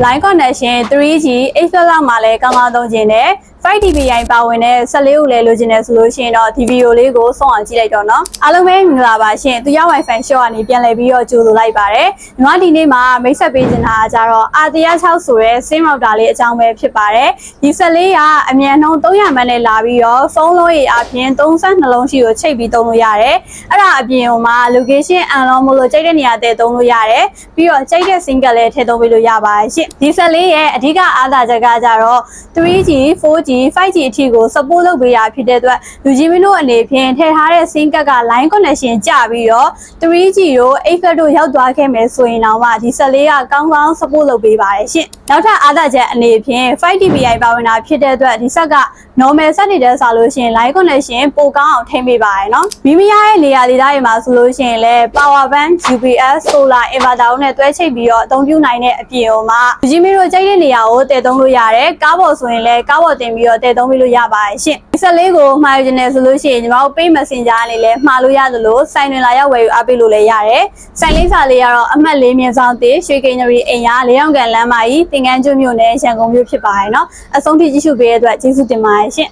line connection 3G H+ လောက်မှာလည်းကောင်းကောင်းသုံးခြင်းနဲ့ 5dpi ပါဝင်တဲ့14ကိုလည်းလိုချင်တယ်ဆိုလို့ရှိရင်တော့ဒီဗီဒီယိုလေးကိုဆုံးအောင်ကြည့်လိုက်တော့နော်အားလုံးပဲမင်္ဂလာပါရှင်သူရ Wi-Fi shop ကနေပြန်လည်ပြီးတော့ကြိုဆိုလိုက်ပါတယ်ညီမဒီနေ့မှာမိတ်ဆက်ပေးချင်တာကကြတော့ R106 ဆိုတဲ့ SIM router လေးအကြောင်းပဲဖြစ်ပါတယ်ဒီဆက်လေးကအမြန်နှုန်း300မန်းနဲ့လာပြီးတော့ဖုန်းလုံးရည်အပြင်32လုံးရှိကိုချိန်ပြီးသုံးလို့ရတယ်အဲ့ဒါအပြင်ဟိုမှာ location unlock မို့လို့ကြိုက်တဲ့နေရာတည်သုံးလို့ရတယ်ပြီးတော့ကြိုက်တဲ့ SIM ကလည်းထည့်သုံးပေးလို့ရပါတယ်ရှင်ဒီဆက်လေးရဲ့အဓိကအားသာချက်ကကြတော့ 3G 4G 5G အထိကို support လုပ်ပေးတာဖြစ်တဲ့အတွက်လူကြီးမင်းတို့အနေဖြင့်ထည့်ထားတဲ့ SIM ကတ်က line connection ကျပြီးတော့ 3G တို့ 8F တို့ရောက်သွားခဲ့မယ်ဆိုရင်တော့မှဒီဆက်လေးကကောင်းကောင်း support လုပ်ပေးပါတယ်ရှင် နောက်ထပ်အားသာချက်အနေဖြင့် 5dpi ပါဝင်တာဖြစ်တဲ့အတွက်ဒီဆက်က normal ဆက်နေတဲ့ဆိုလို့ရှိရင် line connection ပိုကောင်းအောင်ထိန်းပေးပါတယ်နော်မိမိရရဲ့နေရာဒေသတွေမှာဆိုလို့ရှိရင်လည်း power bank UPS solar inverter တို့နဲ့တွဲချိတ်ပြီးတော့အသုံးပြုနိုင်တဲ့အပြင်ဟိုမှာလူကြီးမင်းတို့ကြိုက်တဲ့နေရာကိုတည်သုံးလို့ရတယ်ကားပေါ်ဆိုရင်လည်းကားပေါ်တင်ပြီးတော့တည်သုံးပြီးလို့ရပါတယ်ရှင်ဒီဆက်လေးကိုမှာယူနေဆိုလို့ရှိရင်ညီမတို့ pay messenger ကနေလည်းမှာလို့ရသလိုစိုင်တွင်လာရောက်ဝယ်ယူအားပေးလို့လည်းရတယ်စိုင်လေးစာလေးကတော့အမှတ်၄မြင်းဆောင်သေးရွှေကိန်းရီအိမ်ရလေးအောင်ကန်လမ်းမကြီးတင်ကန်းကျွမြို့နယ်ရန်ကုန်မြို့ဖြစ်ပါတယ်နော်အဆုံးထိကြည့်ရှုပေးတဲ့အတွက်ကျေးဇူးတင်ပါတယ်ရှင်